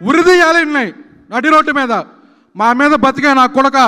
ఉరిదీయాలి ఉన్నాయి నడి రోడ్డు మీద. మా మీద బతికే నా కొడక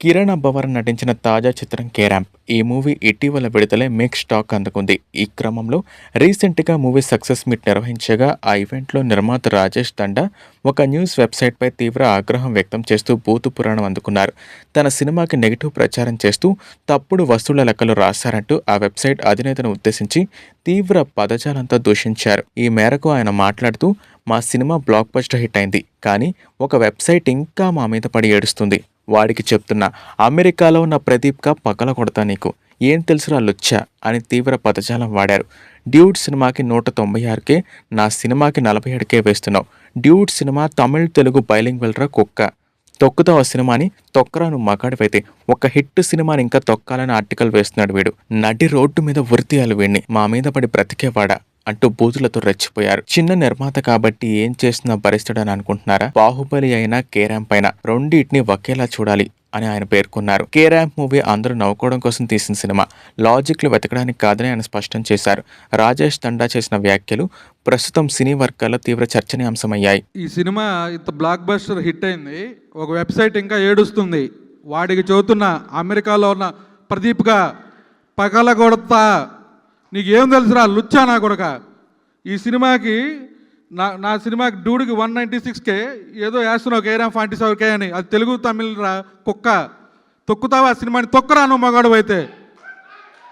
కిరణ్ అబ్బవర్ నటించిన తాజా చిత్రం కేరాంప్ ఈ మూవీ ఇటీవల విడుదలై మిక్స్ స్టాక్ అందుకుంది. ఈ క్రమంలో రీసెంట్గా మూవీ సక్సెస్ మీట్ నిర్వహించగా ఆ ఈవెంట్లో నిర్మాత రాజేష్ తండా ఒక న్యూస్ వెబ్సైట్పై తీవ్ర ఆగ్రహం వ్యక్తం చేస్తూ బూతు పురాణం అందుకున్నారు. తన సినిమాకి నెగిటివ్ ప్రచారం చేస్తూ తప్పుడు వస్తువుల లెక్కలు రాశారంటూ ఆ వెబ్సైట్ అధినేతను ఉద్దేశించి తీవ్ర పదజాలంతో దూషించారు. ఈ మేరకు ఆయన మాట్లాడుతూ మా సినిమా బ్లాక్ బస్టర్ హిట్ అయింది. కానీ ఒక వెబ్సైట్ ఇంకా మా మీద పడి ఏడుస్తుంది. వాడికి చెప్తున్నా అమెరికాలో ఉన్న ప్రదీప్గా పగల కొడతా నీకు. ఏం తెలుసురా లుచ్చా? అని తీవ్ర పదజాలం వాడారు. డ్యూడ్ సినిమాకి నూట తొంభై ఆరుకే నా సినిమాకి నలభై ఏడుకే వేస్తున్నావు. Dude cinema Tamil Telugu bilingual వెళ్ళరా కుక్క. తొక్కుతావు ఆ సినిమాని తొక్కరా నువ్వు మగాడివైతే. ఒక హిట్ సినిమాని ఇంకా తొక్కాలని ఆర్టికల్ వేస్తున్నాడు వీడు. నటి రోడ్డు మీద ఉరితీయాలి వీడిని మా మీద పడి బ్రతికేవాడా? అంటూ బూతులతో రెచ్చిపోయారు. చిన్న నిర్మాత కాబట్టి ఏం చేసినా భరిస్తాడని అనుకుంటున్నారా? బాహుబలి అయినా కేరామ్ అయినా రెండింటిని ఒకేలా చూడాలి అని ఆయన పేర్కొన్నారు. కేరాంప్ మూవీ అందరూ నవ్వుకోవడం కోసం తీసిన సినిమా. లాజిక్లు వెతకడానికి కాదని ఆయన స్పష్టం చేశారు. రాజేష్ తండా చేసిన వ్యాఖ్యలు ప్రస్తుతం సినీ వర్గాల్లో తీవ్ర చర్చనీయాంశమయ్యాయి. ఈ సినిమా ఇంత బ్లాక్ బస్టర్ హిట్ అయింది. ఒక వెబ్సైట్ ఇంకా ఏడుస్తుంది. వాడికి చదువుతున్న అమెరికాలో ఉన్న ప్రదీప్గా పగలగొడతా నీకేం తెలుసురా లుచ్చా నా కొడక. ఈ సినిమాకి నా నా సినిమాకి డూడికి వన్ నైంటీ సిక్స్కే ఏదో వేస్తున్నావు కేరామ్ ఫాంటీ సెవెన్కే అని. అది తెలుగు తమిళ రా కుక్క. తొక్కుతావా ఆ సినిమాని? తొక్కరా నువ్వు మగాడు అయితే.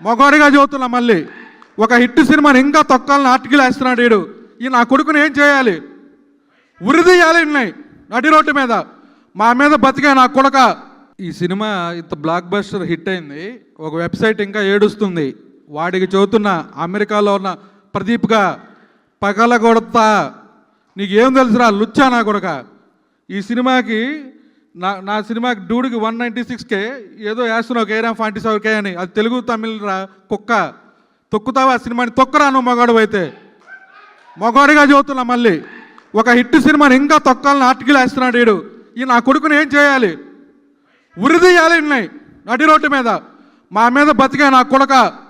మగాడిగా చదువుతున్నా మళ్ళీ. ఒక హిట్ సినిమాని ఇంకా తొక్కాలని ఆర్టికల్ వేస్తున్నాడు వీడు ఈ నా కొడుకుని ఏం చేయాలి? ఉరిదీయాలి ఉన్నాయి నడి రోడ్డు మీద. మా మీద బతికే నా కొడక. ఈ సినిమా ఇంత బ్లాక్ బస్టర్ హిట్ అయింది. ఒక వెబ్సైట్ ఇంకా ఏడుస్తుంది. వాడికి చదువుతున్న అమెరికాలో ఉన్న ప్రదీప్గా పగల కొడతా నీకేం తెలుసురా లుచ్చా నా కొడక. ఈ సినిమాకి నా నా సినిమాకి డూడికి వన్ నైంటీ సిక్స్కే ఏదో వేస్తున్నావు కేరామ్ ఫాంటీ సెవెన్కే అని. అది తెలుగు తమిళ్ రా కుక్క. తొక్కుతావా ఆ సినిమాని? తొక్కరా నువ్వు మగాడు అయితే. మగాడిగా చదువుతున్నా మళ్ళీ. ఒక హిట్ సినిమాని ఇంకా తొక్కాలని ఆర్టికల్ వేస్తున్నాడు వీడు ఈ నా కొడుకుని ఏం చేయాలి? ఉరిదీయాలి ఉన్నాయి నడి రోడ్డు మీద. మా మీద బతికే నా కొడక.